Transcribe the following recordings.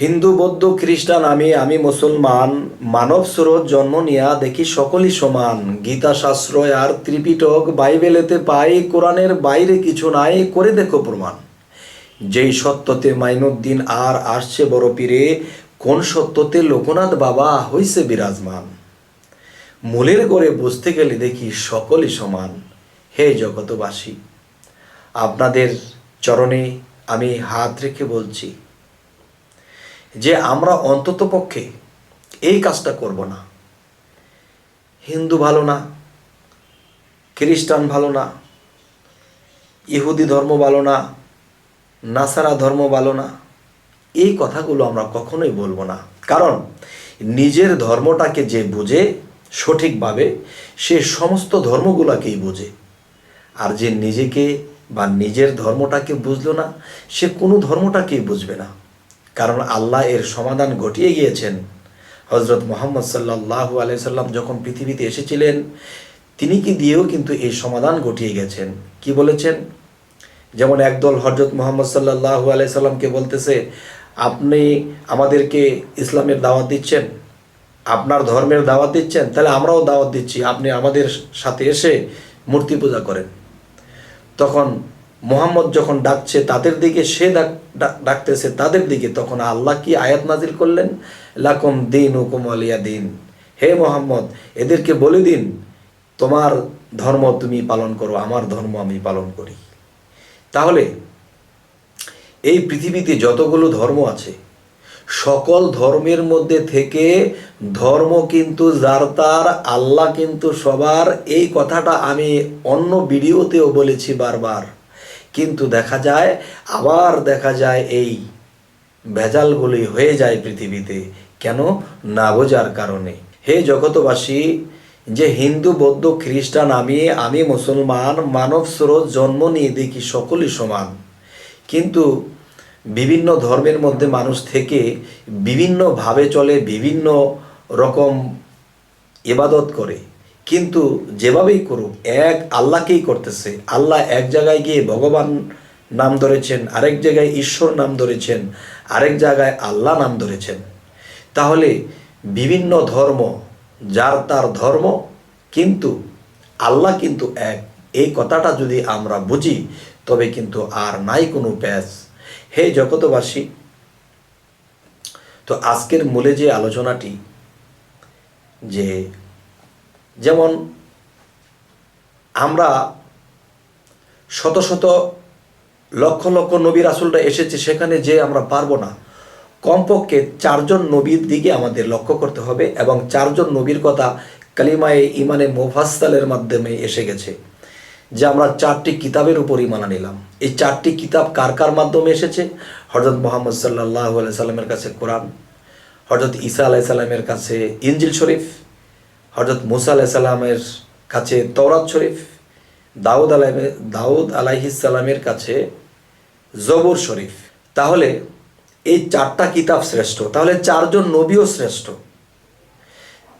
হিন্দু, বৌদ্ধ, খ্রিস্টান, আমি আমি মুসলমান, মানব স্রোত জন্ম নিয়া দেখি সকলই সমান। গীতা শাস্ত্র আর ত্রিপিটক বাইবেলেতে পাই, কোরআনের বাইরে কিছু নাই, করে দেখো প্রমাণ। যেই সত্যতে মাইনুদ্দিন আর আসছে বড় পীরে, কোন সত্যতে লোকনাথ বাবা হইছে বিরাজমান? মূলের গড়ে বুঝতে গেলে দেখি সকলই সমান। হে জগতবাসী আপনাদের চরণে আমি হাত রেখে বলছি যে আমরা অন্তত পক্ষে এই কাজটা করব না। হিন্দু ভালো না, খ্রিস্টান ভালো না, ইহুদি ধর্ম ভালো না, নাসারা ধর্ম ভালো না, এই কথাগুলো আমরা কখনোই বলব না। কারণ নিজের ধর্মটাকে যে বুঝে সঠিকভাবে সে সমস্ত ধর্মগুলোকেই বোঝে। আর যে নিজেকে বা নিজের ধর্মটাকে বুঝলো না, সে কোনো ধর্মটাকেই বুঝবে না। কারণ আল্লাহ এর সমাধান ঘটিয়ে গিয়েছেন। হজরত মোহাম্মদ সাল্লাহু আলাইসাল্লাম যখন পৃথিবীতে এসেছিলেন, তিনি কি দিয়েও কিন্তু এই সমাধান ঘটিয়ে গেছেন। কি বলেছেন? যেমন একদল হজরত মোহাম্মদ সাল্লাহু আলাইসাল্লামকে বলতেছে, আপনি আমাদেরকে ইসলামের দাওয়াত দিচ্ছেন? আপনার ধর্মের দাওয়াত দিচ্ছেন? তাহলে আমরাও দাওয়াত দিচ্ছি। আপনি আমাদের সাথে এসে মূর্তি পূজা করেন। তখন মোহাম্মদ যখন ডাকছে তাদের দিকে, সে ডাক- ডাক- ডাকতেছে তাদের দিকে, তখন আল্লাহ কি আয়াত নাজিল করলেন? লাকুম দিন হুকুম আলিয়া দিন। হে মোহাম্মদ, এদেরকে বলে দিন, তোমার ধর্ম তুমি পালন করো, আমার ধর্ম আমি পালন করি। তাহলে, এই পৃথিবীতে যতগুলো ধর্ম আছে, সকল ধর্মের মধ্যে থেকে ধর্ম কিন্তু যার তার, আল্লাহ কিন্তু সবার। এই কথাটা আমি অন্য ভিডিওতেও বলেছি বারবার। কিন্তু দেখা যায়, আবার দেখা যায় এই ভেজালগুলি হয়ে যায় পৃথিবীতে। কেন? না বোঝার কারণে। হে জগতবাসী যে হিন্দু, বৌদ্ধ, খ্রিস্টান, আমি আমি মুসলমান, মানব স্রোত, জন্ম নিয়ে দেখি সকলই সমান। কিন্তু বিভিন্ন ধর্মের মধ্যে মানুষ থেকে বিভিন্নভাবে চলে, বিভিন্ন রকম ইবাদত করে। কিন্তু যেভাবেই করুক, এক আল্লাহকেই করতেছে। আল্লাহ এক জায়গায় গিয়ে ভগবান নাম ধরেছেন, আরেক জায়গায় ঈশ্বর নাম ধরেছেন, আরেক জায়গায় আল্লাহ নাম ধরেছেন। তাহলে বিভিন্ন ধর্ম, যার তার ধর্ম, কিন্তু আল্লাহ কিন্তু এক। এই কথাটা যদি আমরা বুঝি, তবে কিন্তু আর নাই কোনো প্যাচ। হে জগতবাসী তো আজকের মূলে যে আলোচনাটি, যে যেমন আমরা শত শত লক্ষ লক্ষ নবী রাসুলরা এসেছে, সেখানে যে আমরা পারব না। কমপক্ষে চারজন নবীর দিকে আমাদের লক্ষ্য করতে হবে এবং চারজন নবীর কথা কালিমায়ে ইমানে মোফাস্তালের মাধ্যমে এসে গেছে, যে আমরা চারটি কিতাবের উপর ইমানা নিলাম এই চারটি কিতাব কার কার মাধ্যমে এসেছে? হজরত মোহাম্মদ সাল্লাহ সাল্লামের কাছে কোরআন হজরত ঈসা আলাহ সাল্লামের কাছে ইঞ্জিল শরীফ হজরত মুসা আলাহ সাল্লামের কাছে তৌরাত শরীফ, দাউদ আলাহ দাউদ আলাইহিসাল্লামের কাছে জবর শরীফ। তাহলে এই চারটা কিতাব শ্রেষ্ঠ, তাহলে চারজন নবীও শ্রেষ্ঠ।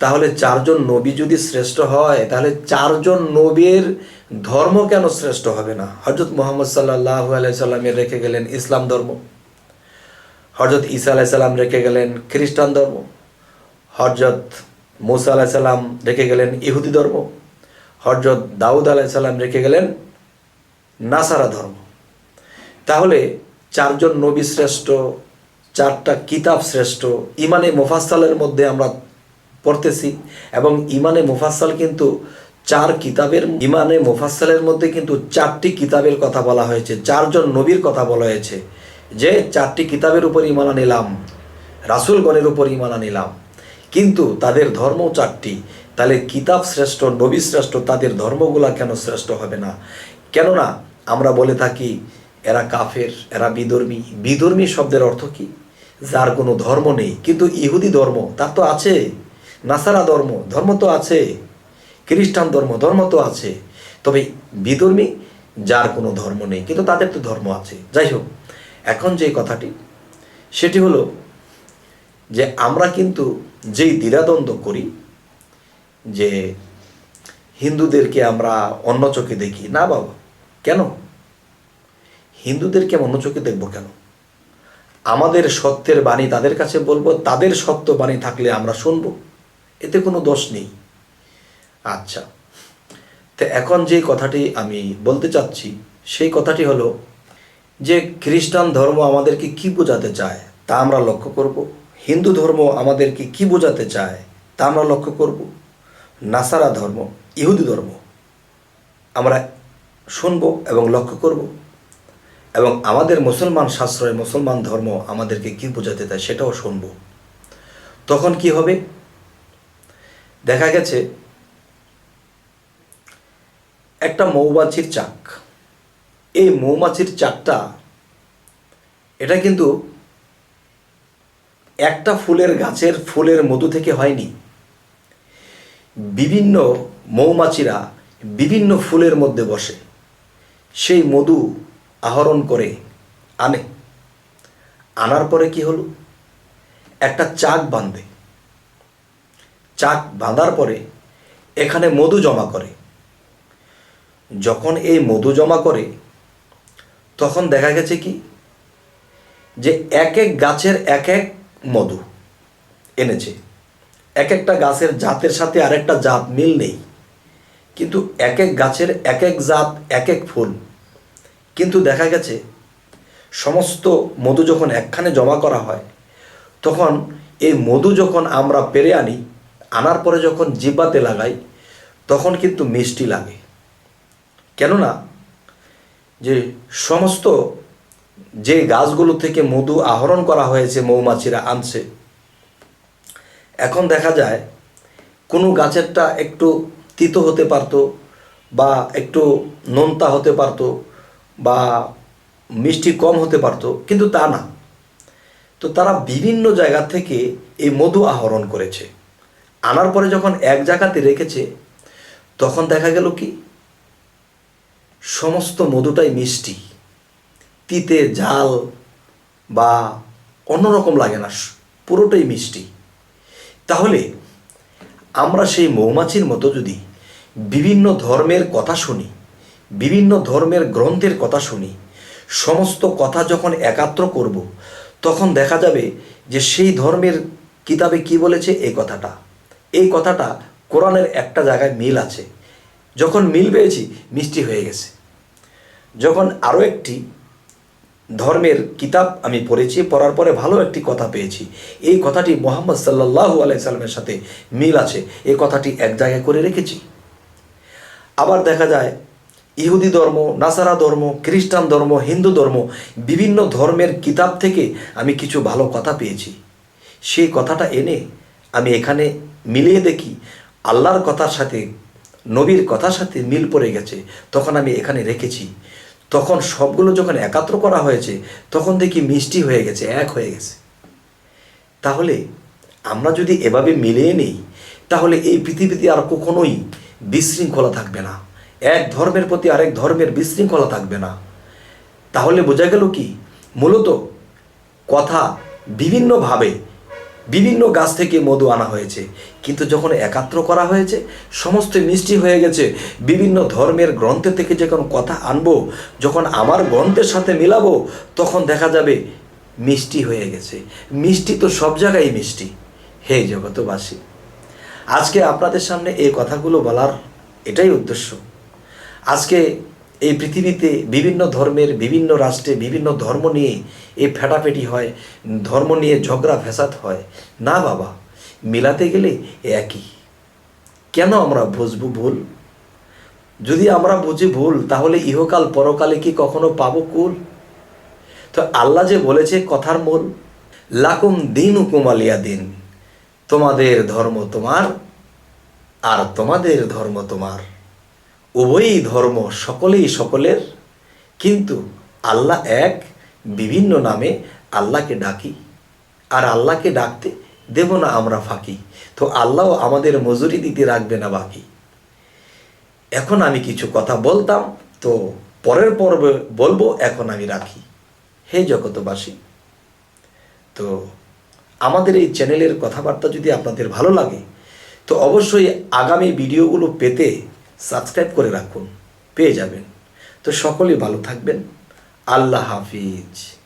তাহলে চারজন নবী যদি শ্রেষ্ঠ হয়, তাহলে চারজন নবীর ধর্ম কেন শ্রেষ্ঠ হবে না? হজরত মোহাম্মদ সাল্লাহ আলাইসাল্লামের রেখে গেলেন ইসলাম ধর্ম। হজরত ঈসা আলাইসাল্লাম রেখে গেলেন খ্রিস্টান ধর্ম। হজরত মুসা আলাইসাল্লাম রেখে গেলেন ইহুদি ধর্ম হজরত দাউদ আলাইসাল্লাম রেখে গেলেন নাসারা ধর্ম। তাহলে চারজন নবী শ্রেষ্ঠ, চারটা কিতাব শ্রেষ্ঠ, ইমানে মুফাসালের মধ্যে আমরা পড়তেছি এবং ইমানে মুফাসাল কিন্তু চার কিতাবের, ইমানে মুফাসালের মধ্যে কিন্তু চারটি কিতাবের কথা বলা হয়েছে, চারজন নবীর কথা বলা হয়েছে যে চারটি কিতাবের উপর ইমানা নিলাম রাসুলগণের উপর ইমানা নিলাম কিন্তু তাদের ধর্ম চারটি। তাহলে কিতাব শ্রেষ্ঠ, নবী শ্রেষ্ঠ, তাদের ধর্মগুলা কেন শ্রেষ্ঠ হবে না? কেননা আমরা বলে থাকি, এরা কাফের, এরা বিধর্মী। বিধর্মী শব্দের অর্থ কি? যার কোনো ধর্ম নেই। কিন্তু ইহুদি ধর্ম, তার তো আছে। নাসারা ধর্ম ধর্ম তো আছে। খ্রিস্টান ধর্ম ধর্ম তো আছে। তবে বিধর্মী যার কোনো ধর্ম নেই, কিন্তু তাদের তো ধর্ম আছে। যাই হোক, এখন যে কথাটি, সেটি হলো যে আমরা কিন্তু যেই দ্বিধাদ্বন্দ্ব করি, যে হিন্দুদেরকে আমরা অন্য চোখে দেখি, না বাবা, কেন? হিন্দুদেরকে অন্য চোখে দেখব কেন? আমাদের সত্যের বাণী তাদের কাছে বলব, তাদের সত্য বাণী থাকলে আমরা শুনব, এতে কোনো দোষ নেই। আচ্ছা তো এখন যে কথাটি আমি বলতে চাচ্ছি, সেই কথাটি হলো যে খ্রিস্টান ধর্ম আমাদেরকে কি বোঝাতে চায় তা আমরা লক্ষ্য করব। হিন্দু ধর্ম আমাদেরকে কি বোঝাতে চায় তা আমরা লক্ষ্য করব। নাসারা ধর্ম, ইহুদি ধর্ম আমরা শুনব এবং লক্ষ্য করব। এবং আমাদের মুসলমান শাস্ত্রের মুসলমান ধর্ম আমাদেরকে কি বোঝাতে চায় সেটাও শুনব। তখন কি হবে? দেখা গেছে একটা মৌমাছির চাক। এই মৌমাছির চাকটা, এটা কিন্তু একটা ফুলের গাছের ফুলের মধু থেকে হয়নি। বিভিন্ন মৌমাছিরা বিভিন্ন ফুলের মধ্যে বসে। সেই মধু আহরণ করে আনে। আনার পরে কি হলো? একটা চাক বাঁধে। চাক বাঁধার পরে এখানে মধু জমা করে। যখন এই মধু জমা করে, তখন দেখা গেছে কি? যে এক এক গাছের এক এক মধু। এনেছে। এক একটা গাছের জাতের সাথে আরেকটা জাত মিল নেই। কিন্তু এক এক গাছের এক এক জাত এক এক ফুল। কিন্তু দেখা গেছে, সমস্ত মধু যখন একখানে জমা করা হয়, তখন এই মধু যখন আমরা পেরে আনি, আনার পরে যখন জিব্বাতে লাগাই, তখন কিন্তু মিষ্টি লাগে। কেননা, যে সমস্ত যে গাছগুলো থেকে মধু আহরণ করা হয়েছে মৌমাছিরা আনছে। এখন দেখা যায়, কোনো গাছেরটা একটু তিতো হতে পারতো বা একটু নোনতা হতে পারতো বা মিষ্টি কম হতে পারতো, কিন্তু তা না। তো তারা বিভিন্ন জায়গা থেকে এই মধু আহরণ করেছে। আনার পরে যখন এক জায়গাতে রেখেছে, তখন দেখা গেল কি, সমস্ত মধুটাই মিষ্টি। তিতে ঝাল বা অন্যরকম লাগে না পুরোটাই মিষ্টি। তাহলে আমরা সেই মৌমাছির মতো যদি বিভিন্ন ধর্মের কথা শুনি, বিভিন্ন ধর্মের গ্রন্থের কথা শুনি, সমস্ত কথা যখন একাত্র করব, তখন দেখা যাবে যে সেই ধর্মের কিতাবে কি বলেছে এই কথাটা। এই কথাটা কোরআনের একটা জায়গায় মিল আছে। যখন মিল পেয়েছি, মিষ্টি হয়ে গেছে। যখন আরও একটি ধর্মের কিতাব আমি পড়েছি, পড়ার পরে ভালো একটি কথা পেয়েছি। এই কথাটি মোহাম্মদ সাল্লাহু আলাইসাল্লামের সাথে মিল আছে, এই কথাটি এক জায়গায় করে রেখেছি। আবার দেখা যায়, ইহুদি ধর্ম, নাসারা ধর্ম, খ্রিস্টান ধর্ম, হিন্দু ধর্ম, বিভিন্ন ধর্মের কিতাব থেকে আমি কিছু ভালো কথা পেয়েছি। সেই কথাটা এনে আমি এখানে মিলিয়ে দেখি, আল্লাহর কথার সাথে, নবীর কথার সাথে মিল পড়ে গেছে, তখন আমি এখানে রেখেছি। তখন সবগুলো যখন একাত্র করা হয়েছে, তখন দেখি মিষ্টি হয়ে গেছে, এক হয়ে গেছে। তাহলে আমরা যদি এভাবে মিলিয়ে নেই, তাহলে এই পৃথিবীতে আর কখনোই বিশৃঙ্খলা থাকবে না। এক ধর্মের প্রতি আরেক ধর্মের বিশৃঙ্খলা থাকবে না। তাহলে বোঝা গেল কি? মূলত কথা বিভিন্নভাবে বিভিন্ন গাছ থেকে মধু আনা হয়েছে। কিন্তু যখন একাত্র করা হয়েছে, সমস্ত মিষ্টি হয়ে গেছে। বিভিন্ন ধর্মের গ্রন্থের থেকে যখন কথা আনব, যখন আমার গ্রন্থের সাথে মিলাবো, তখন দেখা যাবে মিষ্টি হয়ে গেছে। মিষ্টি তো সব জায়গায় মিষ্টি। হে জগতবাসী আজকে আপনাদের সামনে এই কথাগুলো বলার এটাই উদ্দেশ্য। আজকে এই পৃথিবীতে বিভিন্ন ধর্মের, বিভিন্ন রাষ্ট্রে বিভিন্ন ধর্ম নিয়ে এই ফেটাফেটি হয়, ধর্ম নিয়ে ঝগড়া ফ্যাসাদ হয়। না বাবা, মিলাতে গেলে একই। কেন আমরা বুঝব ভুল? যদি আমরা বুঝি ভুল, তাহলে ইহকাল পরকালে কি কখনো পাবো কুল? তো আল্লাহ যে বলেছে, কথার মূল, লাকুম দিন কুমালিয়া দিন তোমাদের ধর্ম তোমার আর তোমাদের ধর্ম তোমার। উভয়ই ধর্ম সকলেই সকলের, কিন্তু আল্লাহ এক, বিভিন্ন নামে আল্লাহকে ডাকি। আর আল্লাহকে ডাকতে দেব না আমরা ফাঁকি। তো আল্লাহও আমাদের মজুরি দিতে রাখবে না বাকি। এখন আমি কিছু কথা বলতাম, তো পরের পর্বে বলব, এখন আমি রাখি। হে জগতবাসী তো আমাদের এই চ্যানেলের কথাবার্তা যদি আপনাদের ভালো লাগে, তো অবশ্যই আগামী ভিডিওগুলো পেতে সাবস্ক্রাইব করে রাখুন পেয়ে যাবেন। তো সকলেই ভালো থাকবেন। আল্লাহ হাফিজ।